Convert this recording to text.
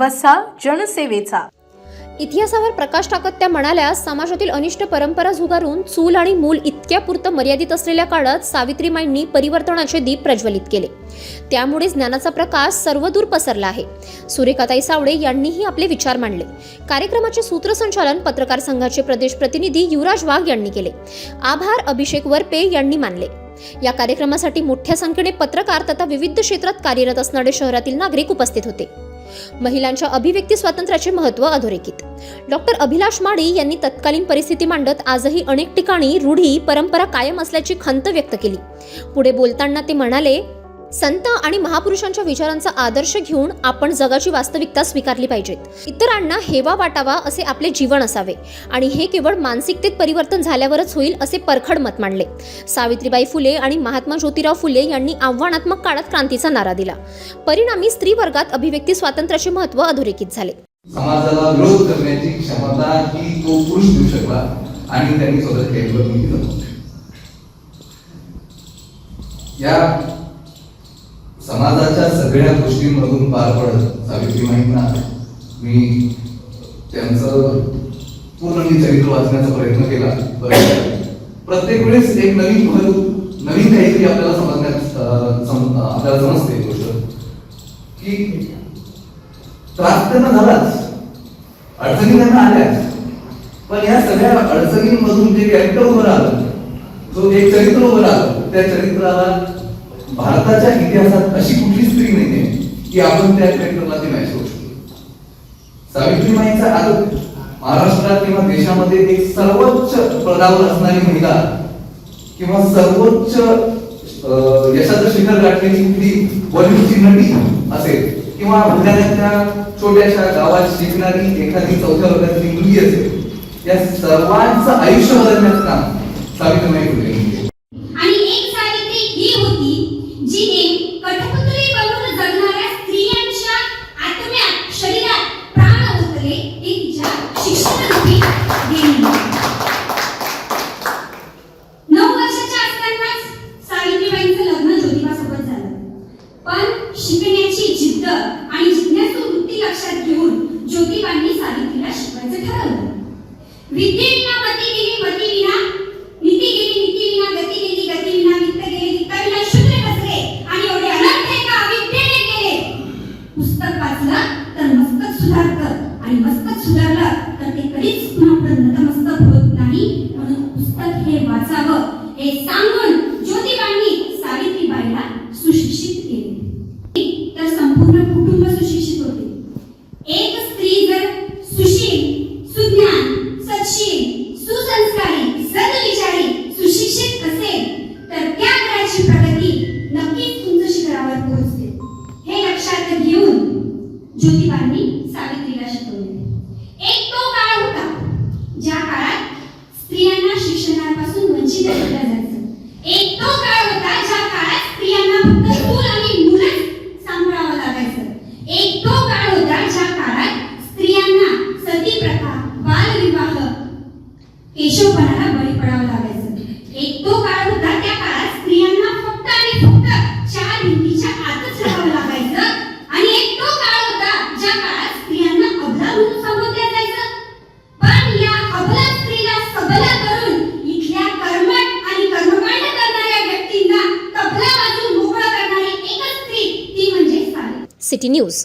वसा जनसेवेचा. इतिहासावर प्रकाश टाकत त्या म्हणाल्या समाजातील अनिष्ट परंपरा झुगारून चूल आणि मूल इतक्या पुरतं मर्यादित असलेल्या काळात सावित्रीमाईंनी परिवर्तनाचे दीप प्रज्वलित केले. त्यामुळे ज्ञानाचा प्रकाश सर्वदूर पसरला आहे. सुरेखाताई सावळे यांनीही आपले विचार मांडले. कार्यक्रमाचे सूत्रसंचालन पत्रकार संघाचे प्रदेश प्रतिनिधी युवराज वाघ यांनी केले. आभार अभिषेक वरपे यांनी मानले. या कार्यक्रमासाठी मोठ्या संख्येने पत्रकार तथा विविध क्षेत्रात कार्यरत असणारे शहरातील नागरिक उपस्थित होते. महिलांच्या अभिव्यक्ती स्वातंत्र्याचे महत्त्व अधोरेखित. डॉक्टर अभिलाष माळी यांनी तत्कालीन परिस्थिती मांडत आजही अनेक ठिकाणी रूढी परंपरा कायम असल्याची खंत व्यक्त केली. पुढे बोलताना ते म्हणाले संत आणि महापुरुषांच्या विचारांचा आदर्श घेऊन आपण जगाची वास्तविकता स्वीकारली पाहिजेत. इतरांना हेवा वाटावा असे आपले जीवन असावे. आणि हे केवळ मानसिकतेत परिवर्तन झाल्यावरच होईल असे परखड मत मांडले. सावित्रीबाई फुले आणि महात्मा ज्योतिराव फुले यांनी आव्हानात्मक काळात क्रांतीचा नारा दिला. परिणामी स्त्री वर्गात अभिव्यक्ती स्वातंत्र्याचे महत्त्व अधोरेखित झाले. समाजाला विरोध करण्याची क्षमता ही तो पुरुष देऊ शकला आणि त्यांनी स्वतः केलं या सगळ्या गोष्टींमधून पार पडत सावित्रीबाईंना मी त्यांचं पूर्ण मी चरित्र वाचण्याचा प्रयत्न केला. प्रत्येक वेळेस एक नवीन पहलू नवीन काहीतरी आपल्याला समजण्यात आपल्याला समजते गोष्ट. की त्रास त्यांना झालाच. अडचणी त्यांना आल्याच. पण या सगळ्या अडचणींमधून जे कॅरेक्टर उभं राहिलं जो एक चरित्र उभं राहिलं त्या चरित्राला भारताच्या इतिहासात अशी कुठली स्त्री नाहीये की आपण त्या कॅरेक्टरला ते मॅच करू शकतो सावित्रीबाईंचा आज महाराष्ट्रात किंवा देशामध्ये एक सर्वोच्च पदावर असणारी महिला किंवा सर्वोच्च अं, यशाचं शिखर गाठलेली कुठली बॉलिवूडची नटी असेल किंवा बुलढाण्याच्या छोट्याशा गावात शिकणारी एखादी चौथ्या वर्गातली मुलगी असेल या सर्वांचं आयुष्य बदलण्याचं काम सावित्रीबाई फुले यांनी केलं. आणि एक सावित्री ही होती जिने कठपुतळी बनून जगणाऱ्या स्त्रियांच्या आत्म्यात शरीरात प्राण ओतले हे तिच्या शिक्षणारूपी देणगी नऊ वर्षाच्या असतानाच सावित्रीबाईंचं लग्न ज्योतिबासोबत झालं पण शिकण्याची जिद्द आणि जिज्ञासू वृत्ती लक्षात घेऊन ज्योतिबांनी सावित्रीला शिकवायचं ठरवलं. विद्येविना मती गेली मती विना नीती गेली नीती विना गती गेली गती विना वित्त गेले वित्ताविना शून्य बसले आणि एवढे अनंत एका अविद्येने गेले पुस्तक वाचलं तर मस्तक सुधारतं आणि मस्तक सुधारलं तर ते कधीच पुन्हा पुढे नतमस्तक होत नाही. म्हणून पुस्तक हे वाचावं हे सांगून ज्योतिबांनी सावित्रीबाईला सुशिक्षित केले तर संपूर्ण कुटुंब सुशिक्षित होते एक स्त्री जर सुशील सुज्ञान सत्शील सुसंस्कारी सद्विचारी सुशिक्षित असेल तर त्या घराची प्रगती नक्कीच उंच शिखरावर पोहोचते हे लक्षात घेऊन ज्योतिबांनी सावित्रीला शिकवले एक तो काळ होता ज्या काळात स्त्रियांना शिक्षणापासून वंचित ठेवलं जायचं एक तो काळ होता ज्या काळात स्त्रियांना फक्त चूल आणि मुलंच सांभाळावं लागायचं एक तो काळ होता ज्या काळात स्त्रियांना सती प्रथा बालविवाह केशवपणाला बळी पडावं लागायचं. एक तो काळ होता त्या काळात स्त्रियांना फक्त आणि फक्त चार भिंतीच्या आतच राहावं लागायचं. आणि एक तो काळ होता ज्या काळात स्त्रियांना अबला म्हणून संबोधल्या जायचं. पण या अबला स्त्रीला सबला करून इथल्या कर्मठ आणि कर्मकांड करणाऱ्या व्यक्तींना तबला वाजून मोकळा करणारी एकच स्त्री ती म्हणजे सिटी न्यूज.